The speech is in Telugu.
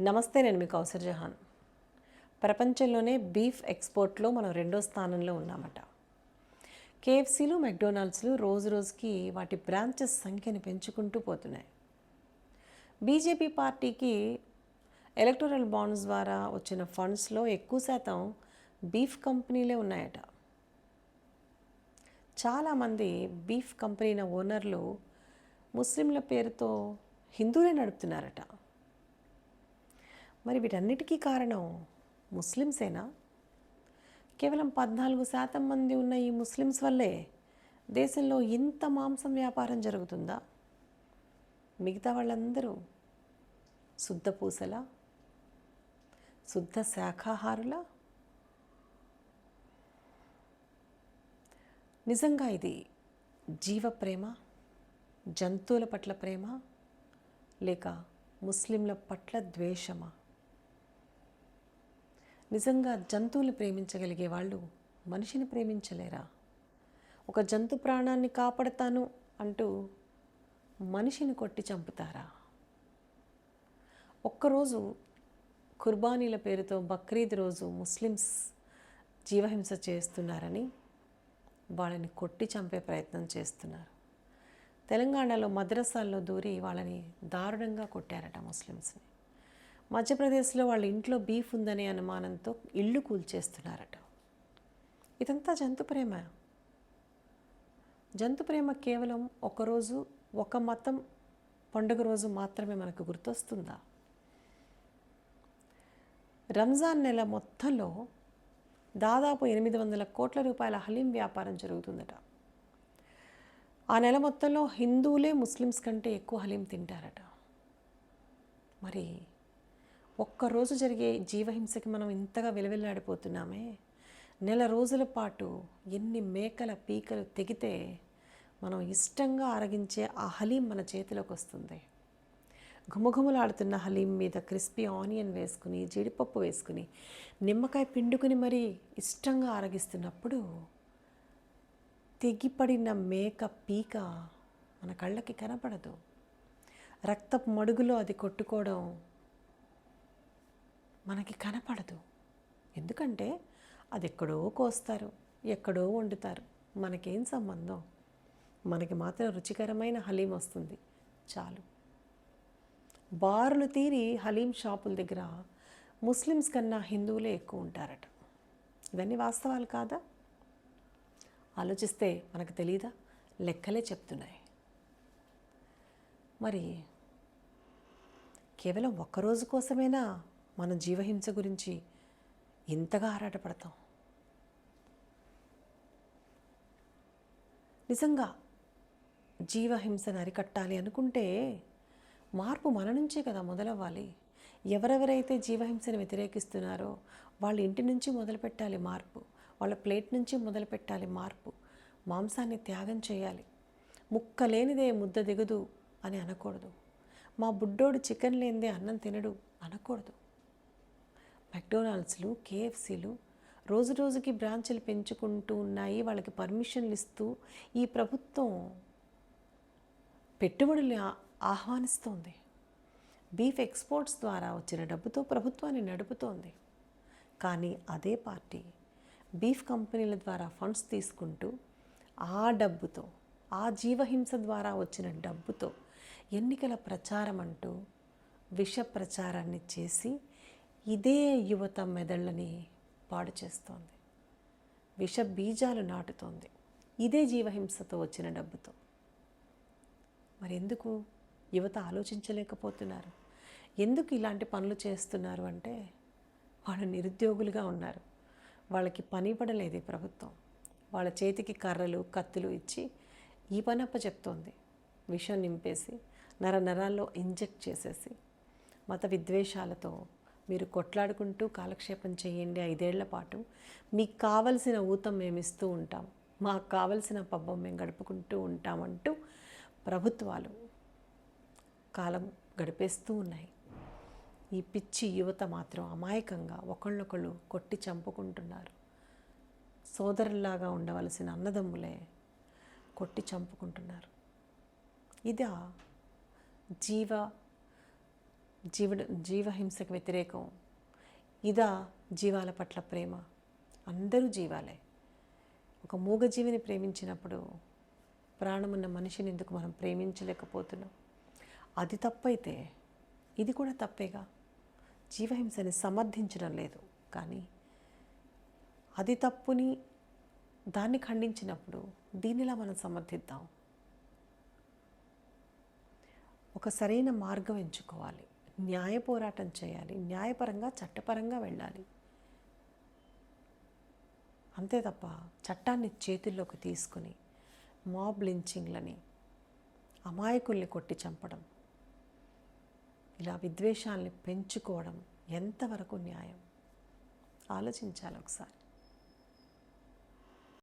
నమస్తే నేను మీకు కౌసర్ జహాన్. ప్రపంచంలోనే బీఫ్ ఎక్స్పోర్ట్లో మనం రెండో స్థానంలో ఉన్నామట. కేఎఫ్సీలు మెక్డొనాల్డ్స్లు రోజు రోజుకి వాటి బ్రాంచెస్ సంఖ్యను పెంచుకుంటూ పోతున్నాయి. బీజేపీ పార్టీకి ఎలక్టోరల్ బాండ్స్ ద్వారా వచ్చిన ఫండ్స్లో ఎక్కువ శాతం బీఫ్ కంపెనీలే ఉన్నాయట. చాలామంది బీఫ్ కంపెనీల ఓనర్లు ముస్లింల పేరుతో హిందువులే నడుపుతున్నారట. మరి వీటన్నిటికీ కారణం ముస్లిమ్సేనా? కేవలం పద్నాలుగు శాతం మంది ఉన్న ఈ ముస్లిమ్స్ వల్లే దేశంలో ఇంత మాంసం వ్యాపారం జరుగుతుందా? మిగతా వాళ్ళందరూ శుద్ధ పూసల? శుద్ధ శాఖాహారుల? నిజంగా ఇది జీవ ప్రేమ జంతువుల పట్ల ప్రేమ? లేక ముస్లింల పట్ల ద్వేషమా? నిజంగా జంతువుల్ని ప్రేమించగలిగే వాళ్ళు మనిషిని ప్రేమించలేరా? ఒక జంతు ప్రాణాన్ని కాపాడతాను అంటూ మనిషిని కొట్టి చంపుతారా? ఒక్కరోజు కుర్బానీల పేరుతో బక్రీద్ రోజు ముస్లిమ్స్ జీవహింస చేస్తున్నారని వాళ్ళని కొట్టి చంపే ప్రయత్నం చేస్తున్నారు. తెలంగాణలో మద్రసాల్లో దూరి వాళ్ళని దారుణంగా కొట్టారట ముస్లిమ్స్ని. మధ్యప్రదేశ్లో వాళ్ళ ఇంట్లో బీఫ్ ఉందనే అనుమానంతో ఇల్లు కూల్చేస్తున్నారట. ఇదంతా జంతు ప్రేమ. జంతు ప్రేమ కేవలం ఒకరోజు ఒక మతం పండుగ రోజు మాత్రమే మనకు గుర్తొస్తుందా? రంజాన్ నెల మొత్తంలో దాదాపు ఎనిమిది వందల కోట్ల రూపాయల హలీం వ్యాపారం జరుగుతుందట. ఆ నెల మొత్తంలో హిందువులే ముస్లిమ్స్ కంటే ఎక్కువ హలీం తింటారట. మరి ఒక్కరోజు జరిగే జీవహింసకి మనం ఇంతగా విలవిల్లాడిపోతున్నామే. నెల రోజుల పాటు ఎన్ని మేకల పీకలు తెగితే మనం ఇష్టంగా ఆరగించే ఆ హలీం మన చేతిలోకి వస్తుంది. ఘుమఘుమలాడుతున్న హలీం మీద క్రిస్పీ ఆనియన్ వేసుకుని జీడిపప్పు వేసుకుని నిమ్మకాయ పిండుకుని మరీ ఇష్టంగా ఆరగిస్తున్నప్పుడు తెగిపడిన మేక పీక మన కళ్ళకి కనపడదు. రక్తపు మడుగులో అది కొట్టుకోవడం మనకి కనపడదు. ఎందుకంటే అది ఎక్కడో కోస్తారు ఎక్కడో వండుతారు. మనకేం సంబంధం? మనకి మాత్రం రుచికరమైన హలీం వస్తుంది. చాలు. బారులు తీరి హలీం షాపుల దగ్గర ముస్లిమ్స్ కన్నా హిందువులే ఎక్కువ ఉంటారట. ఇవన్నీ వాస్తవాలు కాదా? ఆలోచిస్తే మనకు తెలీదా? లెక్కలే చెప్తున్నాయి. మరి కేవలం ఒక్కరోజు కోసమేనా? మన జీవహింస గురించి ఇంతగా ఆరాటపడతాం. నిజంగా జీవహింసను అరికట్టాలి అనుకుంటే మార్పు మన నుంచే కదా మొదలవ్వాలి. ఎవరెవరైతే జీవహింసను వ్యతిరేకిస్తున్నారో వాళ్ళ ఇంటి నుంచి మొదలుపెట్టాలి మార్పు వాళ్ళ ప్లేట్ నుంచి మొదలుపెట్టాలి మార్పు మాంసాన్ని త్యాగం చేయాలి. ముక్క లేనిదే ముద్ద దిగదు అని అనకూడదు. మా బుడ్డోడు చికెన్ లేనిదే అన్నం తినడు అనకూడదు. మెక్డొనాల్డ్స్లు కేఎఫ్సీలు రోజు రోజుకి బ్రాంచ్లు పెంచుకుంటూ ఉన్నాయి. వాళ్ళకి పర్మిషన్లు ఇస్తూ ఈ ప్రభుత్వం పెట్టుబడులు ఆహ్వానిస్తోంది. బీఫ్ ఎక్స్పోర్ట్స్ ద్వారా వచ్చిన డబ్బుతో ప్రభుత్వాన్ని నడుపుతోంది. కానీ అదే పార్టీ బీఫ్ కంపెనీల ద్వారా ఫండ్స్ తీసుకుంటూ ఆ డబ్బుతో ఆ జీవహింస ద్వారా వచ్చిన డబ్బుతో ఎన్నికల ప్రచారం అంటూ విష ప్రచారాన్ని చేసి ఇదే యువత మెదళ్ళని పాడు చేస్తోంది. విష బీజాలు నాటుతోంది. ఇదే జీవహింసతో వచ్చిన డబ్బుతో. మరి ఎందుకు యువత ఆలోచించలేకపోతున్నారు? ఎందుకు ఇలాంటి పనులు చేస్తున్నారు అంటే వాళ్ళు నిరుద్యోగులుగా ఉన్నారు. వాళ్ళకి పని పడలేదు ప్రభుత్వం. వాళ్ళ చేతికి కర్రలు కత్తులు ఇచ్చి ఈ పనప్ప చెప్తోంది విషం నింపేసి నర నరాల్లో ఇంజెక్ట్ చేసేసి మత విద్వేషాలతో మీరు కొట్లాడుకుంటూ కాలక్షేపం చేయండి ఐదేళ్ళ పాటు. మీకు కావలసిన ఊతం మేము ఇస్తూ ఉంటాం. మాకు కావలసిన పబ్బం మేము గడుపుకుంటూ ఉంటామంటూ ప్రభుత్వాలు కాలం గడిపేస్తూ ఉన్నాయి. ఈ పిచ్చి యువత మాత్రం అమాయకంగా ఒకళ్ళొకళ్ళు కొట్టి చంపుకుంటున్నారు. సోదరుల్లాగా ఉండవలసిన అన్నదమ్ములే కొట్టి చంపుకుంటున్నారు. ఇదా జీవ జీవ జీవహింసకు వ్యతిరేకం. ఇదా జీవాల పట్ల ప్రేమ. అందరూ జీవాలే. ఒక మూగజీవిని ప్రేమించినప్పుడు ప్రాణమున్న మనిషిని ఎందుకు మనం ప్రేమించలేకపోతున్నాం? అది తప్పైతే ఇది కూడా తప్పేగా. జీవహింసని సమర్థించడం లేదు. కానీ అది తప్పుని దాన్ని ఖండించినప్పుడు దీనిలా మనం సమర్థిద్దాం? ఒక సరైన మార్గం ఎంచుకోవాలి. న్యాయ పోరాటం చేయాలి న్యాయపరంగా చట్టపరంగా వెళ్ళాలి. అంతే తప్ప చట్టాన్ని చేతుల్లోకి తీసుకుని మాబ్ లించింగ్లని అమాయకుల్ని కొట్టి చంపడం ఇలా విద్వేషాల్ని పెంచుకోవడం ఎంతవరకు న్యాయం? ఆలోచించాలి ఒకసారి.